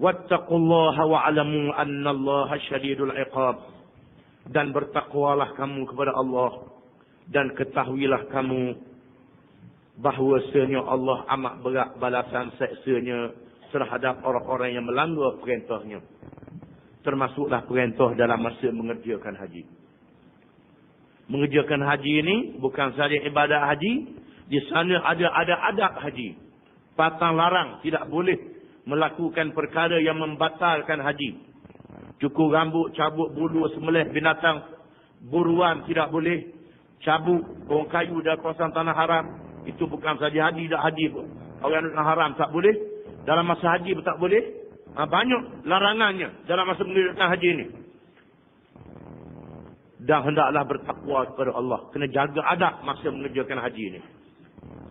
Wattaqullaha wa'alamu annallaha syadidul iqab. Dan bertakwalah kamu kepada Allah. Dan ketahuilah kamu bahwasanya Allah amat berat balasan seksanya terhadap orang-orang yang melanggar perintahnya. Termasuklah perintah dalam masa mengerjakan haji. Mengerjakan haji ini bukan saja ibadat haji. Di sana ada ada adab haji. Patang larang tidak boleh melakukan perkara yang membatalkan haji. Cukur rambut, cabut bulu, semelih binatang. Buruan tidak boleh. Cabut orang kayu dan kawasan tanah haram. Itu bukan saja haji, tak haji pun. Orang yang haram tak boleh. Dalam masa haji pun tak boleh. Ha, banyak larangannya dalam masa mengerjakan haji ini. Dan hendaklah bertakwa kepada Allah. Kena jaga adab masa mengerjakan haji ini.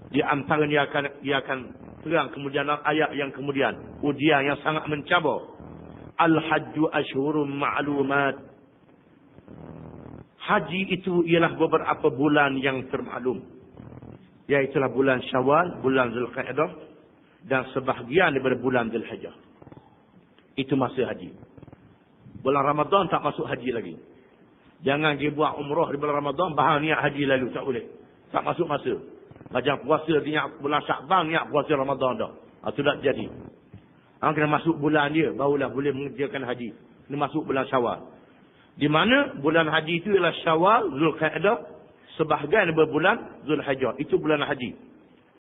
Di antaranya akan, dia akan terang kemudian ayat yang kemudian. Ujian yang sangat mencabar. Al-hajju ashurun ma'lumat. Haji itu ialah beberapa bulan yang termaklum. Iaitulah bulan syawal, bulan zulqa'edah. Dan sebahagian daripada bulan zulhajjah. Itu masa haji. Bulan Ramadan tak masuk haji lagi. Jangan dia buat umrah di bulan Ramadan, bahan niat haji lalu. Tak boleh. Tak masuk masa. Macam puasa niat bulan Syakban, niat puasa Ramadan dah. Itu tak jadi. Orang kena masuk bulan dia, barulah boleh mengerjakan haji. Kena masuk bulan syawal. Di mana bulan haji itu ialah syawal, Zulqa'dah, sebahagian daripada bulan Zulhajjah. Itu bulan haji.